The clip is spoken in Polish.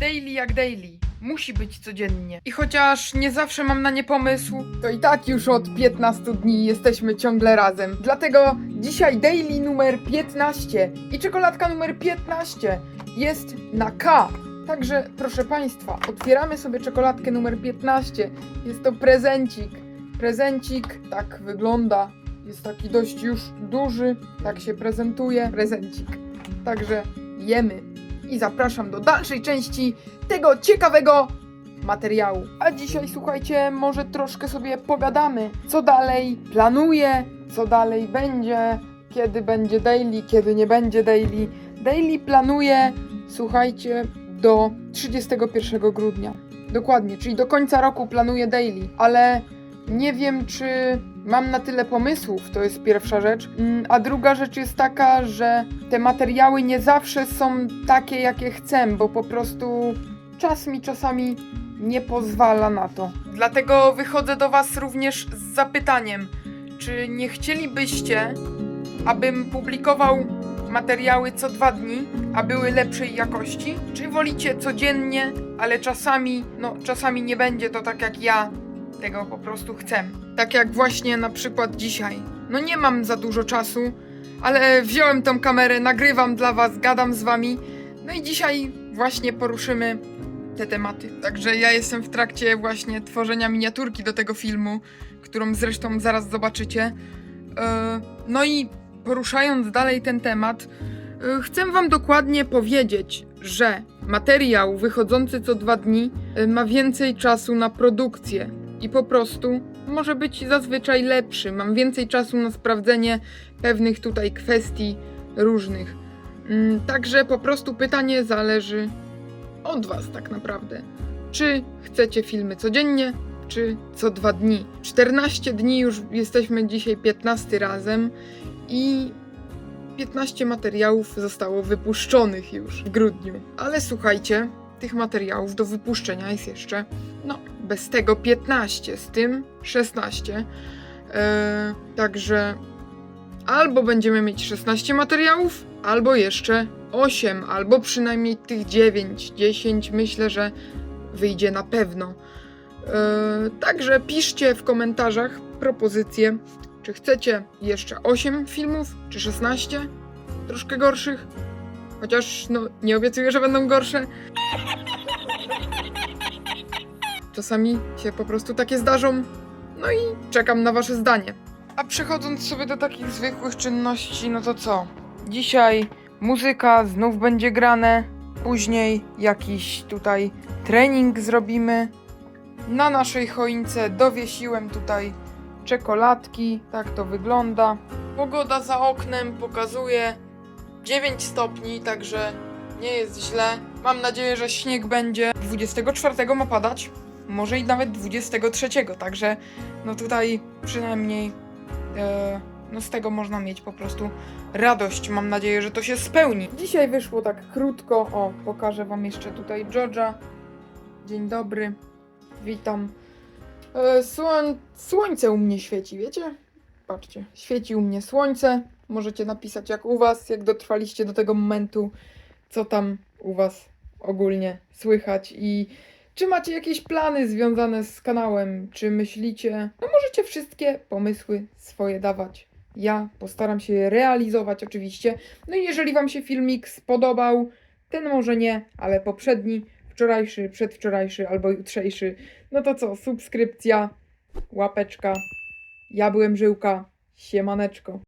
Daily jak daily. Musi być codziennie. I chociaż nie zawsze mam na nie pomysł, to i tak już od 15 dni jesteśmy ciągle razem. Dlatego dzisiaj daily numer 15 i czekoladka numer 15 jest na K. Także proszę Państwa, otwieramy sobie czekoladkę numer 15. Jest to prezencik. Prezencik tak wygląda. Jest taki dość już duży. Tak się prezentuje. Prezencik. Także jemy. I zapraszam do dalszej części tego ciekawego materiału. A dzisiaj słuchajcie, może troszkę sobie pogadamy, co dalej planuję, co dalej będzie, kiedy będzie daily, kiedy nie będzie daily. Daily planuję, słuchajcie, do 31 grudnia. Dokładnie, czyli do końca roku planuję daily, ale nie wiem, czy mam na tyle pomysłów, to jest pierwsza rzecz. Mm, A druga rzecz jest taka, że te materiały nie zawsze są takie, jakie chcę, bo po prostu czas mi czasami nie pozwala na to. Dlatego wychodzę do Was również z zapytaniem, czy nie chcielibyście, abym publikował materiały co dwa dni, a były lepszej jakości? Czy wolicie codziennie, ale czasami, no czasami nie będzie to tak jak ja tego po prostu chcę. Tak jak właśnie na przykład dzisiaj. No nie mam za dużo czasu, ale wziąłem tą kamerę, nagrywam dla was, gadam z wami. No i dzisiaj właśnie poruszymy te tematy. Także ja jestem w trakcie właśnie tworzenia miniaturki do tego filmu, którą zresztą zaraz zobaczycie. E, No i poruszając dalej ten temat, e, chcę wam dokładnie powiedzieć, że materiał wychodzący co dwa dni e, ma więcej czasu na produkcję i po prostu może być zazwyczaj lepszy. Mam więcej czasu na sprawdzenie pewnych tutaj kwestii różnych. Mm, Także po prostu pytanie zależy od Was tak naprawdę. Czy chcecie filmy codziennie, czy co dwa dni? 14 dni już jesteśmy dzisiaj 15 razem i 15 materiałów zostało wypuszczonych już w grudniu. Ale słuchajcie, tych materiałów do wypuszczenia jest jeszcze, no, bez tego 15, z tym 16. Eee, także albo będziemy mieć 16 materiałów, albo jeszcze 8, albo przynajmniej tych 9, 10 myślę, że wyjdzie na pewno. Eee, także piszcie w komentarzach propozycje, czy chcecie jeszcze 8 filmów, czy 16, troszkę gorszych. Chociaż no nie obiecuję, że będą gorsze. Czasami się po prostu takie zdarzą. No i czekam na wasze zdanie. A przechodząc sobie do takich zwykłych czynności, no to co? Dzisiaj muzyka znów będzie grane. Później jakiś tutaj trening zrobimy. Na naszej choince dowiesiłem tutaj czekoladki. Tak to wygląda. Pogoda za oknem pokazuje 9 stopni, także nie jest źle. Mam nadzieję, że śnieg będzie 24 ma padać, może i nawet 23, także no tutaj przynajmniej e, no z tego można mieć po prostu radość. Mam nadzieję, że to się spełni. Dzisiaj wyszło tak krótko. O, pokażę wam jeszcze tutaj Georgia. Dzień dobry. Witam. E, słoń, słońce u mnie świeci, wiecie? Patrzcie, świeci u mnie słońce. Możecie napisać jak u was, jak dotrwaliście do tego momentu, co tam u was ogólnie słychać i czy macie jakieś plany związane z kanałem, czy myślicie, no możecie wszystkie pomysły swoje dawać. Ja postaram się je realizować oczywiście. No i jeżeli wam się filmik spodobał, ten może nie, ale poprzedni, wczorajszy, przedwczorajszy albo jutrzejszy, no to co, subskrypcja, łapeczka. Ja byłem Żyłka, siemaneczko.